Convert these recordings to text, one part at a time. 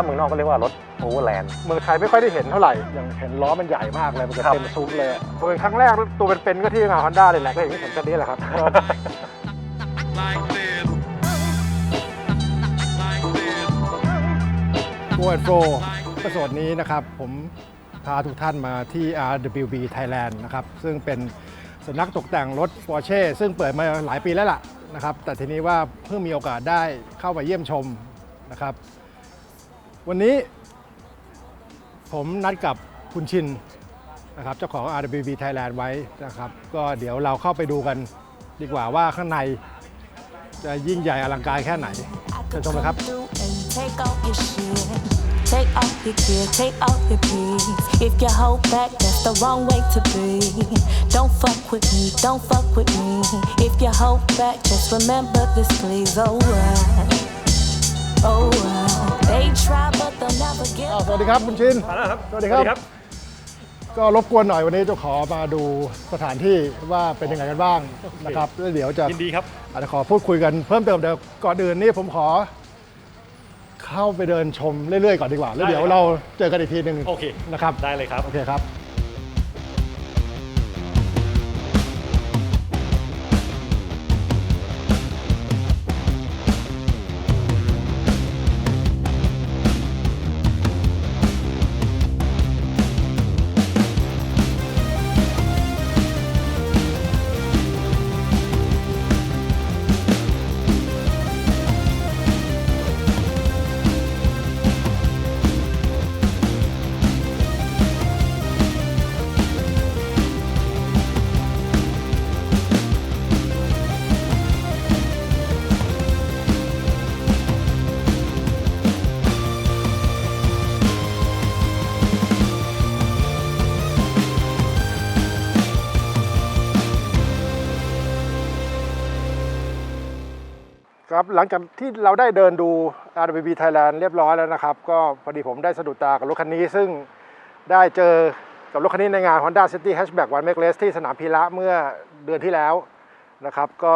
ถ้าเมืองนอกก็เรียกว่ารถโอเวอร์แลนด์ เมืองไทยไม่ค่อยได้เห็นเท่าไหร่ อย่างเห็นล้อมันใหญ่มากเลย มันจะครับ เต็มซุ้มเลยอะเป็นครั้งแรกตัวเป็นๆก็ที่งานฮอนด้าเลยแหละ ก็อย่างที่เห็นกันนี้แหละครับโปรโฟกระสดนี้นะครับผมพาทุกท่านมาที่ RWB Thailand นะครับซึ่งเป็นสำนักตกแต่งรถ Porsche ซึ่งเปิดมาหลายปีแล้วล่ะนะครับแต่ทีนี้ว่าเพิ่งมีโอกาสได้เข้ามาเยี่ยมชมนะครับ วันนี้ผมนัดกับคุณชินนะครับเจ้าของ RWB Thailand ไว้นะครับ ก็เดี๋ยวเราเข้าไปดูกันดีกว่าว่าข้างในจะยิ่งใหญ่อลังการแค่ไหนเชิญชมเลยครับ Take off your shit. Take off your gear, take off your peace. If you hold back, that's the wrong way to be. Don't fuck with me, don't fuck with me. If you hold back, just remember this, please. Oh, uh, oh, uh, they try, but they'll never get. อ้าวสวัสดีครับคุณชิน มาแล้วครับสวัสดีครับ ก็รบกวนหน่อยวันนี้จะขอมาดูสถานที่ว่าเป็นยังไงกันบ้างนะครับแล้วเดี๋ยวจะยินดีครับ อาจจะขอพูดคุยกันเพิ่มเติมเดี๋ยวก่อนอื่นนี่ผมขอ เข้าไปเดินชมเรื่อยๆก่อนดีกว่า แล้วเดี๋ยวได้ครับ เราเจอกันอีกทีหนึ่งโอเค นะครับ ได้เลยครับ โอเคครับ ครับหลังจากที่เราได้เดินดู RWB Thailand เรียบร้อยแล้วนะครับ ก็พอดีผมได้สะดุดตากับรถคันนี้ ซึ่งได้เจอกับรถคันนี้ในงาน Honda City Hatchback One Make Race ที่สนามพีระเมื่อเดือนที่แล้วนะครับ ก็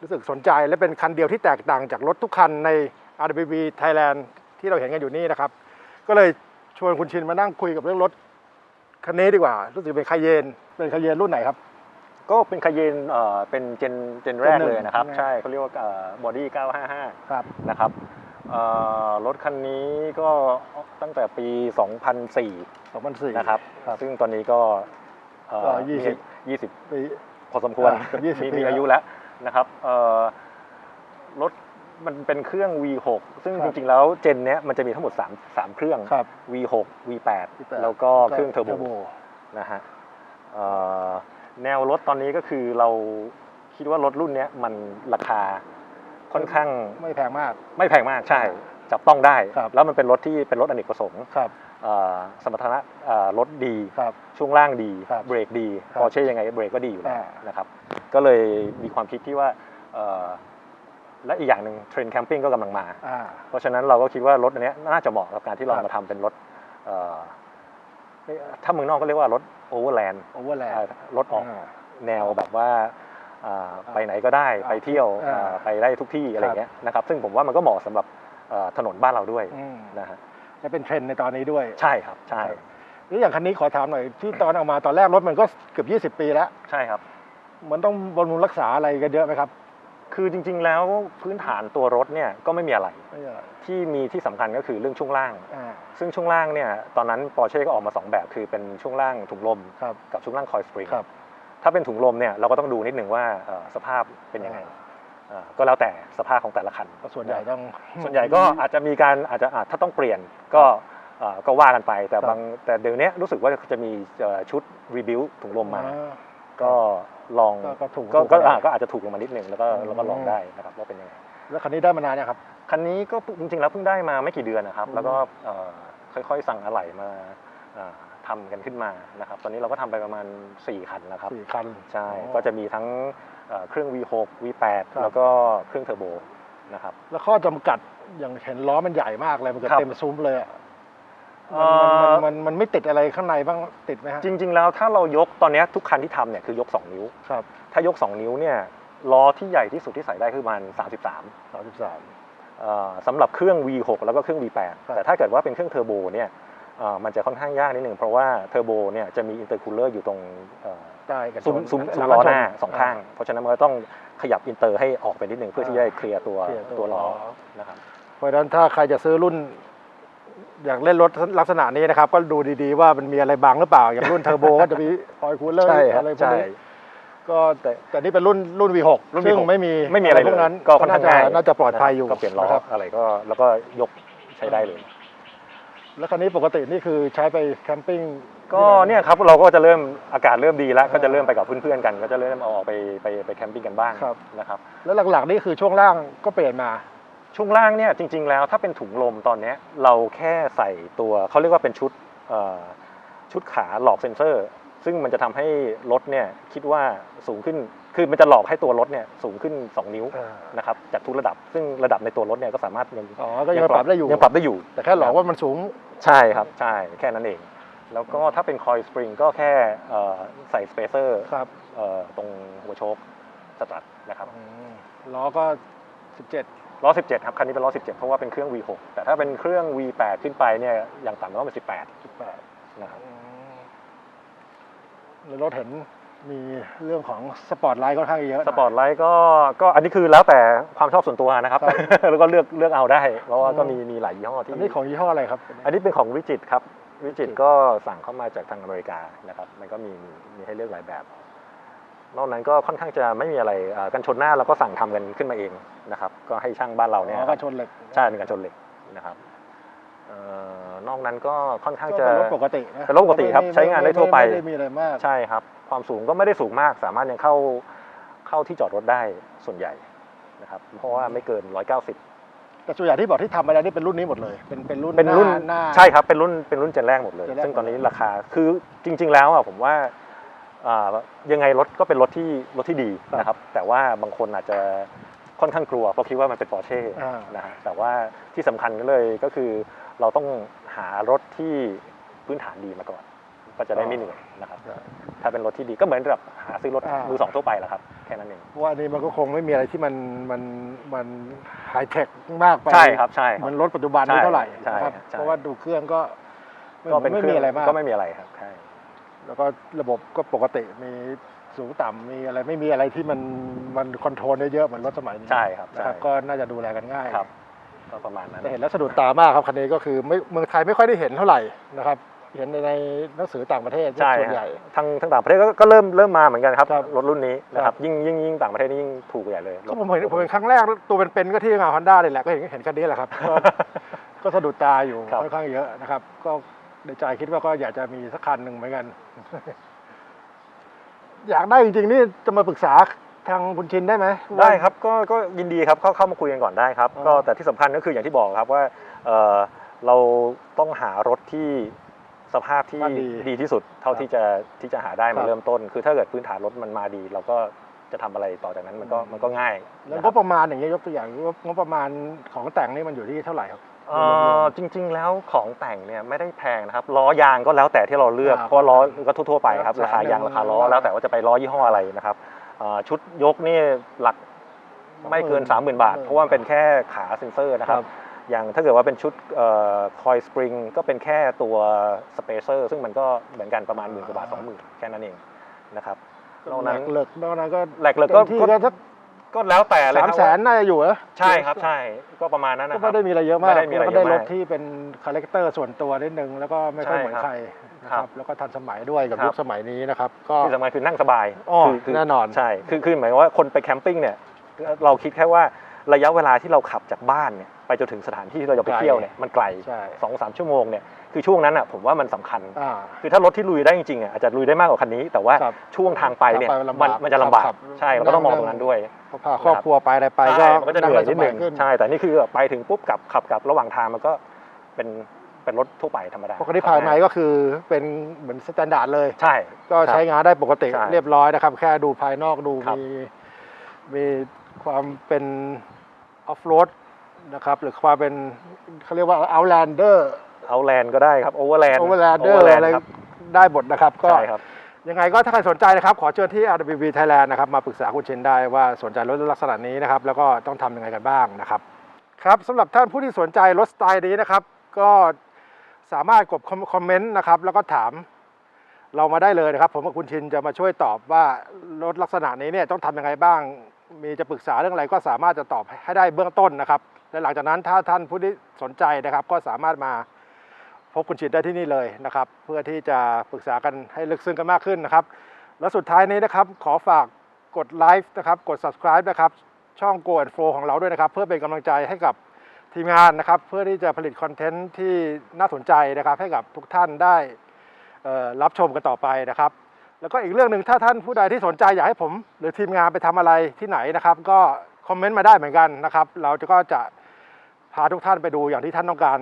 รู้สึกสนใจและเป็นคันเดียวที่แตกต่างจากรถทุกคันใน RWB Thailand ที่เราเห็นกันอยู่นี่นะครับ ก็เลยชวนคุณชินมานั่งคุยกับเรื่องรถคันนี้ดีกว่า รู้สึกเป็นคาเยนเป็นคาเยนรุ่นไหนครับ ก็เป็นคาเยนเอ่อเป็นเจนเจนแรกเจนหนึ่งเลยนะครับใช่ไหมใช่เขาเรียกว่าบอดี้ 955 ครับนะครับเอ่อรถคันนี้ก็ตั้งแต่ปี 2004 2004 นะครับครับซึ่งตอนนี้ก็เอ่อก็ยี่สิบยี่สิบปีพอสมควรอ่าเกือบ20มีปีมีแล้วอายุแล้วนะครับเอ่อรถมันเป็นเครื่อง V6 ซึ่งครัจบริงๆ แล้วเจนเนี้ยมันจะมีทั้งหมด 3 3 เครื่องครับ V6 V8 18แล้วก็เครื่องเทอร์โบนะฮะเอ่อ แนวรถตอนนี้ก็คือเราคิดว่ารถรุ่นเนี้ยมันราคาค่อนข้างไม่แพงมาก ไม่แพงมากใช่ จับต้องได้ครับแล้วมันเป็นรถที่เป็นรถอเนกประสงค์ครับเอ่อสมรรถนะเอ่อรถดีครับช่วงล่างดีครับเบรกดีครับพอเช่ยังไงเบรกก็ดีอยู่แล้วอ่านะครับ ก็เลยมีความคิดที่ว่าเอ่อและอีกอย่างหนึ่งเทรนด์แคมปิ้งก็กำลังมาอ่าเพราะฉะนั้นเราก็คิดว่ารถอันเนี้ยน่าจะเหมาะกับการที่เราครับมาทำเป็นรถเอ่อ ถ้าเมืองนอกก็เรียกว่ารถโอเวอร์แลนด์โอเวอร์แลนอ่าด์รถออกแนวแบบว่าอ่าไปไหนก็ได้อ่าไปเที่ยวอ่าอ่าไปได้ทุกที่อะไรอย่างเงี้ยนะครับซึ่งผมว่ามันก็เหมาะสำหรับเอ่อถนนบ้านเราด้วยอืมนะฮะและเป็นเทรนด์ในตอนนี้ด้วยใช่ครับใช่แล้วอย่างคันนี้ขอถามหน่อยที่ตอนเอามาตอนแรกรถมันก็เกือบ 20 ปีแล้วใช่ครับ มันต้องบำรุงรักษาอะไรกันเยอะไหมครับ คือจริง ๆ แล้วพื้นฐานตัวรถเนี่ยก็ไม่มีอะไร ไม่ใช่ที่มีที่สำคัญก็คือเรื่องช่วงล่าง อ่าซึ่งช่วงล่างเนี่ยตอนนั้นปอร์เช่ก็ออกมา 2 แบบคือเป็นช่วงล่างถุงลม ครับ กับช่วงล่างคอยสปริงครับ ถ้าเป็นถุงลมเนี่ยเราก็ต้องดูนิดหนึ่งว่าเอ่อสภาพเป็นยังไงเอ่อก็แล้วแต่สภาพของแต่ละคันก็ส่วนใหญ่ต้อง ส่วนใหญ่ก็อาจจะมีการอาจจะอาจถ้าต้องเปลี่ยนก็เอ่อก็ว่ากันไป แต่ครับ บางแต่เดี๋ยวนี้รู้สึกว่าจะมีเอ่อชุดรีบิวถุงลมมา อ่า ก็ ลองก็ก็ถูกก็ถูกก็ได้อ่าก็อาจจะถูกลงมานิดนึงแล้วก็อืมแล้วก็ลองได้นะครับว่าเป็นยังไงแล้วคันนี้ได้มานานเนี่ยงครับคันนี้ก็จริงๆแล้วเพิ่งได้มาไม่กี่เดือนนะครับอืมแล้วก็เอ่อค่อยๆสั่งอะไหล่มาเอ่อทำกันขึ้นมานะครับ ตอนนี้เราก็ทำไปประมาณ 4 คันแล้วครับสี่คัน ใช่อ๋อก็จะมีทั้งเอ่อเครื่อง V6 V8 ครับแล้วก็เครื่องเทอร์โบนะครับ แล้วข้อจำกัดอย่างเห็นล้อมันใหญ่มากเลย มันเกือบครับเต็มซุ้มเลยอะ เอ่มันอมันมันมันไม่ติดอะไรข้างในบ้างติดไหมฮะจริง ๆ แล้วถ้าเรายกตอนเนี้ยทุกคันที่ทำเนี่ยคือยก 2 นิ้ว ครับถ้ายก 2 นิ้วเนี่ยล้อที่ใหญ่ที่สุดที่ใส่ได้คือประมาณ33 สามสิบสาม เอ่อสำหรับเครื่อง V6 แล้วก็เครื่อง V8 ครับ แต่ถ้าเกิดว่าเป็นเครื่องเทอร์โบเนี่ยเอ่อมันจะค่อนข้างยากนิดหนึ่งเพราะว่าเทอร์โบเนี่ยจะมีอินเตอร์คูลเลอร์อยู่ตรงเอ่อได้กันซุ้มซุ้มหซุ้ลัมงล้อกันชหน้าสองข้าง เพราะฉะนั้นมันก็ต้องขยับอินเตอร์ให้ออกไปนิดหนึ่งเพื่อที่จะเคลียร์ตัวเคลียร์ตัวตัวล้อล้อนะครับ เพราะฉะนั้นถ้าใครจะซื้อรุ่น อยากเล่นรถลักษณะนี้นะครับ ก็ดูดีๆว่ามันมีอะไรบังหรือเปล่า อย่างรุ่นเทอร์โบก็จะมีออยล์คูลเลอร์ใช่ครับอะไรพวกใช่นี้ก็แต่แต่นี่เป็นรุ่นรุ่น V6 รุ่นซึ่ง V6 ไม่มีไม่มีอะไรพวกนั้นก็ค่อนข้างจะง่ายน่าจะปลอดภัยอยู่ก็เปลี่ยนล้อนะครับ อะไรก็แล้วก็ยกใช้ได้เลย แล้วคันนี้ปกตินี่คือใช้ไปแคมปิ้งก็เนี่ยครับเราก็จะเริ่มอากาศเริ่มดีแล้วก็จะเริ่มไปกับเพื่อนๆกัน ก็จะเริ่มเอาออกไปไปไปแคมปิ้งกันบ้างครับนะครับแล้วหลักๆนี่คือช่วงล่างก็เปลี่ยนมา ช่วงล่างเนี่ยจริง ๆ แล้วถ้าเป็นถุงลมตอนเนี้ยเราแค่ใส่ตัวเขาเรียกว่าเป็นชุดเอ่อชุดขาหลอกเซ็นเซอร์ ซึ่งมันจะทำให้รถเนี่ยคิดว่าสูงขึ้นคือมันจะหลอกให้ตัวรถเนี่ยสูงขึ้น 2 นิ้วเออนะครับจากทุกระดับ ซึ่งระดับในตัวรถเนี่ยก็สามารถยังอ๋อก็ยังปรับได้อยู่ยังปรับได้อยู่ แต่แค่หลอกว่ามันสูงใช่ครับใช่แค่นั้นเอง แล้วก็ถ้าเป็นคอยสปริงก็แค่เอ่อใส่สเปเซอร์ครับตรงหัวโชคสตรัทนะครับอืมล้อก็ 17 ล้อ 17 ครับ คันนี้เป็นล้อ 17 เพราะว่าเป็นเครื่อง V6 แต่ถ้าเป็นเครื่อง V8 ขึ้นไปเนี่ยอย่างต่ำก็ต้องเป็น18 18 นะครับในรถเห็นมีเรื่องของสปอร์ตไลท์ค่อนข้างเยอะหสน่ยปอร์ตไลท์ก็ก็อันนี้คือแล้วแต่ความชอบส่วนตัวนะครับครับแล้วก็เลือกเลือกเอาได้ เพราะว่าก็อืมมีมีหลายยี่ห้อที่อันนี้ของยี่ห้ออะไรครับ อันนี้เป็นของวิจิตครับ วิจิตก็สั่งเข้ามาจากทางอเมริกานะครับ มันก็มีมีมีให้เลือกหลายแบบ นอกนั้นก็ค่อนข้างจะไม่มีอะไรอ่ากันชนหน้าเราก็สั่งทำกันขึ้นมาเองนะครับ ก็ให้ช่างบ้านเราเนี่ยอ๋อคกัรันบชนเหล็กใช่เป็นการชนเหล็กนะครับเอ่อนอกนั้นก็ค่อนข้างก็จะเป็นรถปกตินะเป็นรถปกติครับม่ใช้งานได้ทั่วไปม่ได้มีอะไรมากใช่ครับ ความสูงก็ไม่ได้สูงมาก สามารถยังเข้าเข้าที่จอดรถได้ส่วนใหญ่นะครับ เพราะว่าไม่เกิน 190 แต่ส่วนใหญ่ที่บอกที่ทำไปแล้วนี่เป็นรุ่นนี้หมดเลย เป็นเป็นรุ่นเป็นรุ่นหน้าใช่ครับเป็นรุ่นเป็นรุ่นเจนแรกหมดเลยเจนแรกซึ่งตอนนี้หมดเลยราคาคือจริง ๆ แล้วอะผมว่าอ่า ยังไงรถก็เป็นรถที่รถที่ดีนะครับ แต่ว่าบางคนอาจจะค่อนข้างกลัวเพราะคิดว่ามันเป็นปอร์เช่อ่านะฮะแต่ว่าที่สำคัญก็เลยก็คือเราต้องหารถที่พื้นฐานดีมาก่อน ก็จะได้ไม่เหนื่อยนะครับ ถ้าเป็นรถที่ดีก็เหมือนกับหาซื้อรถอ่ามืมือสองทั่วไปแหละครับแค่นั้นเองเพราะว่าอันนี้มันก็คงไม่มีอะไรที่มันมันมันไฮเทคมากไปใช่ครับใช่คเหรับมือนรถปัจจุบันนี้ใช่เท่าไหร่ใช่นะครับใช่เพราะว่าดูเครื่องก็ไม่ก็เป็นไม่เครื่มีองอะไรมากก็ไม่มีอะไรครับใช่ แล้วก็ระบบก็ปกติมีสูงต่ำมีอะไรไม่มีอะไรที่มันมันคอนโทรลเยอะๆเหมือนรถสมัยนี้ใช่ครับนะใช่ครับก็น่าจะดูแลกันง่ายครับก็ประมาณนั้นแต่เห็นแล้วสะดุดตามากครับคันนี้ก็คือไม่เมืองไทยไม่ค่อยได้เห็นเท่าไหร่นะครับ เห็นในในหนังสือต่างประเทศใช่ส่วนฮะใหญ่ ทางทางต่างประเทศก็ก็เริ่มเริ่มมาเหมือนกันครับครับรถรุ่นนี้นะคครัรับ บยิ่งยิ่งยิ่งต่างประเทศนี่ยิ่งถูกใหญ่เลยก็ผมเห็นผมเห็นครั้งแรกตัวเป็นๆก็ที่งานฮอนด้าเลยแหละก็เห็นเห็นคันนี้แหละครับก็ ก็สะดุดตาอยู่ครับ ค่อนข้างเยอะนะครับ ก็ ในใจคิดว่าก็อยากจะมีสักคันหนึ่งเหมือนกัน อยากได้จริงๆนี่จะมาปรึกษาทางคุณชินได้ไหม ได้ครับก็ก็ยินดีครับเข้าเข้ามาคุยกันก่อนได้ครับอ๋อก็แต่ที่สำคัญก็คืออย่างที่บอกครับว่าเอ่อเราต้องหารถที่สภาพที่ว่าดีดีที่สุดเท่าครับที่จะที่จะหาได้ครัมาบ เริ่มต้น คือถ้าเกิดพื้นฐานรถมันมาดี เราก็จะทำอะไรต่อจากนั้นมันก็มันก็ง่ายแล้วนะงครับบประมาณอย่างเงี้ยยกตัวอย่างว่างบประมาณของแต่งนี่มันอยู่ที่เท่าไหร่ครับ เอ่อจริง ๆ แล้วของแต่งเนี่ยไม่ได้แพงนะครับล้อยางก็แล้วแต่ที่เราเลือกครับเพราะล้อก็ทั่วๆไปครับแสนราคายางหนึ่งราคาล้อแล้วแต่ว่าจะไปล้อยี่ห้ออะไรนะครับเอ่อชุดยกนี่หลักไม่เกิน 30,000 บาท เพราะว่ามันเป็นแค่ขาเซ็นเซอร์นะครับ อย่างถ้าเกิดว่าเป็นชุดคอยสปริงก็เป็นแค่ตัวสเปเซอร์ซึ่งมันก็เหมือนกันประมาณหมื่นกว่าบาทสองหมื่นแค่นั้นเองนะครับนอกนั้น เหล็กนอกนั้นก็แหลกเหล็กก็ต็มที่ก็ก็สัก ก็แล้วแต่เลยสามครับแสนน่าจะอยู่เหรอใช่ครับใช่ก็ประมาณนั้นก็นะครัไม่บได้มีอะไรเยอะมากไม่ได้มีอะไรแล้วก็ได้เยอะรมากถที่เป็นคาแรคเตอร์ส่วนตัวนิดนึงแล้วก็ไม่ค่อยใช่เหมือนครับใครนะคครัรับบแล้วก็ทันสมัยด้วยกับครับยุคสมัยนี้นะครับก็ที่สำคัญคือนั่งสบายอ๋อคืคืแน่นอนใช่คือคือหมายความว่าคนไปแคมปิ้งเนี่ยเราคิดแค่ว่าระยะเวลาที่เราขับจากบ้านเนี่ยไปจนถึงสถานที่ที่เราจะไปเที่ยวเนี่ยมันไกลใช่สองสามชั่วโมงเนี่ย คือช่วงนั้นอะผมว่ามันสำคัญ อ่า คือถ้ารถที่ลุยได้จริงๆอะอาจจะลุยได้มากกว่าคันนี้ แต่ว่าครับช่วงทางไปเนี่ยทางไปมันลำมับานกมันจะลำบากครับใช่เราก็ต้องมองตรงนั้นด้วยพอพาครอบครัวไปอะไรไปก็ใช่มันก็จะเหนื่อยนิดนึงงขึ้นใช่แต่นี่คือไปถึงปุ๊บกลับขับกลับระหว่างทางมันก็เป็นเป็นรถทั่วไปธรรมดาปกติภายในก็คือเป็นเหมือนสแตนดาร์ดเลย ใช่ ก็ใช้งานได้ปกติใช่เรียบร้อยนะครับ แค่ดูภายนอกดูครับ มีมีความเป็นออฟโรดนะครับ หรือความเป็นเขาเรียกว่า outlander เอาแลนด์ก็ได้ครับโอเวอร์แลนด์ overlander อะไรครับได้หมดนะครับก็ใช่ครับยังไงก็ถ้าใครสนใจนะครับ ขอเชิญที่ RWB Thailand นะครับมาปรึกษาคุณเชนได้ว่าสนใจรถลักษณะนี้นะครับ แล้วก็ต้องทำยังไงกันบ้างนะครับ ครับสำหรับท่านผู้ที่สนใจรถสไตล์นี้นะครับ ก็สามารถกดคอมคอมเมนต์นะครับ แล้วก็ถามเรามาได้เลยนะครับ ผมกับคุณชินจะมาช่วยตอบว่ารถลักษณะนี้เนี่ยต้องทำยังไงบ้าง มีจะปรึกษาเรื่องอะไรก็สามารถจะตอบให้ได้เบื้องต้นนะครับ และหลังจากนั้นถ้าท่านผู้ที่สนใจนะครับ ก็สามารถมา พบคุณชินได้ที่นี่เลยนะครับ เพื่อที่จะปรึกษากันให้ลึกซึ้งกันมากขึ้นนะครับ และสุดท้ายนี้นะครับขอฝากกดไลค์นะครับกด subscribe นะครับช่อง Go and Flow ของเราด้วยนะครับ เพื่อเป็นกำลังใจให้กับทีมงานนะครับ เพื่อที่จะผลิตคอนเทนต์ที่น่าสนใจนะครับ ให้กับทุกท่านได้รับชมกันต่อไปนะครับ แล้วก็อีกเรื่องหนึ่งถ้าท่านผู้ใดที่สนใจอยากให้ผม หรือทีมงานไปทำอะไรที่ไหนนะครับ ก็คอมเมนต์มาได้เหมือนกันนะครับ เราจะก็จะพาทุกท่านไปดูอย่างที่ท่านต้องการ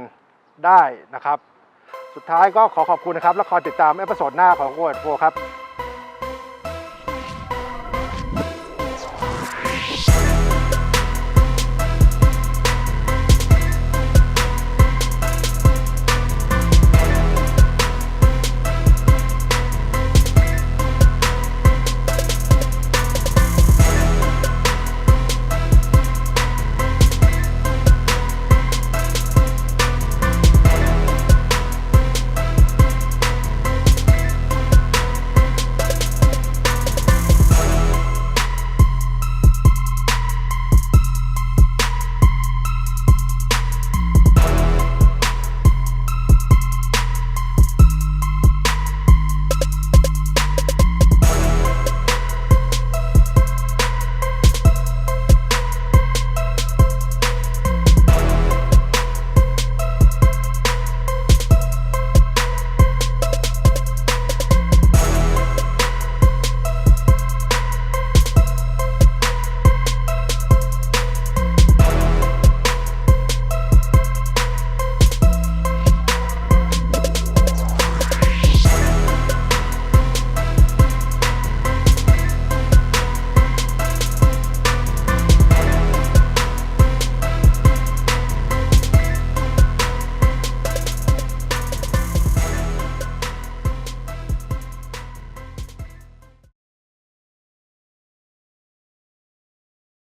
ได้นะครับ สุดท้ายก็ขอขอบคุณนะครับ และคอยติดตามเอพิโซดหน้าของโกเอ็ดโฟครับ